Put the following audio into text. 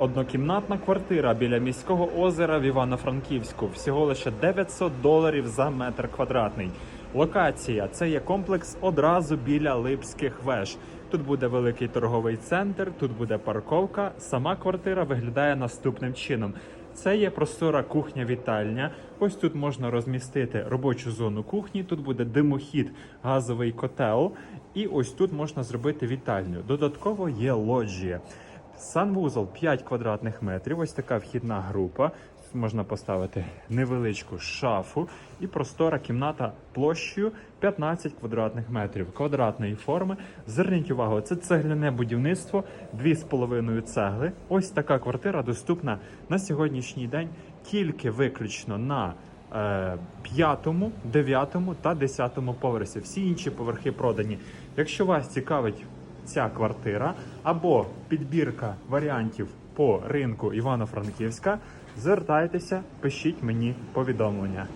Однокімнатна квартира біля міського озера в Івано-Франківську. Всього лише 900 доларів за метр квадратний. Локація це є комплекс одразу біля Липських веж. Тут буде великий торговий центр, тут буде парковка. Сама квартира виглядає наступним чином. Це є простора кухня-вітальня. Ось тут можна розмістити робочу зону кухні. Тут буде димохід, газовий котел. І ось тут можна зробити вітальню. Додатково є лоджія. Санвузол 5 квадратних метрів. Ось така вхідна група. Тут можна поставити невеличку шафу і простора кімната площею 15 квадратних метрів квадратної форми. Зверніть увагу, це цегляне будівництво, 2,5 цегли. Ось така квартира доступна на сьогоднішній день тільки виключно на е, п'ятому, дев'ятому та десятому поверсі. Всі інші поверхи продані. Якщо вас цікавить ця квартира або підбірка варіантів по ринку Івано-Франківська, звертайтеся, пишіть мені повідомлення.